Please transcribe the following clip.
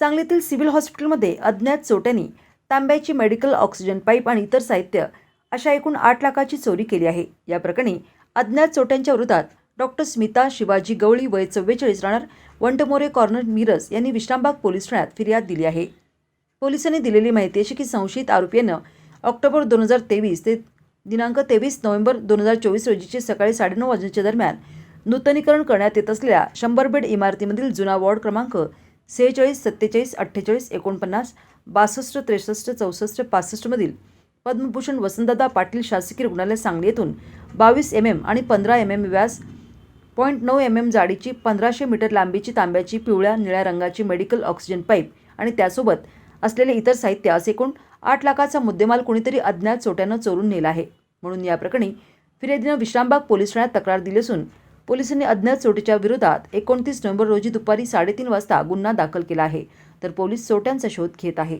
सांगलीतील सिव्हिल हॉस्पिटलमध्ये अज्ञात चोट्यांनी तांब्याची मेडिकल ऑक्सिजन पाईप आणि इतर साहित्य अशा एकूण आठ लाखाची चोरी केली आहे. या प्रकरणी अज्ञात चोट्यांच्या विरोधात डॉक्टर स्मिता शिवाजी गवळी वय चव्वेचाळीस राहणार वंटमोरे कॉर्नर मिरज यांनी विश्रामबाग पोलीस ठाण्यात फिर्याद दिली आहे. पोलिसांनी दिलेली माहिती अशी की संशयित आरोपीनं ऑक्टोबर दोन हजार तेवीस ते दिनांक तेवीस नोव्हेंबर दोन हजार चोवीस रोजीचे सकाळी साडेनऊ वाजण्याच्या दरम्यान नूतनीकरण करण्यात येत असलेल्या शंभर बेड इमारतीमधील जुना वॉर्ड क्रमांक सेहेचाळीस सत्तेचाळीस अठ्ठेचाळीस एकोणपन्नास बासष्ट त्रेसष्ट चौसष्ट पासष्टमधील पद्मभूषण वसंतदादा पाटील शासकीय रुग्णालय सांगली येथून बावीस एम एम आणि पंधरा एम एम व्यास पॉईंट नऊ एम एम जाडीची पंधराशे मीटर लांबीची तांब्याची पिवळ्या निळ्या रंगाची मेडिकल ऑक्सिजन पाईप आणि त्यासोबत असलेले इतर साहित्य असे एकूण आठ लाखाचा मुद्देमाल कुणीतरी अज्ञात चोट्यानं चोरून नेला आहे. म्हणून या प्रकरणी फिर्यादीनं विश्रामबाग पोलीस ठाण्यात तक्रार दिली असून पोलिसांनी अज्ञात चोटीच्या विरोधात एकोणतीस नोव्हेंबर रोजी दुपारी साडेतीन वाजता गुन्हा दाखल केला आहे. तर पोलीस चोट्यांचा शोध घेत आहे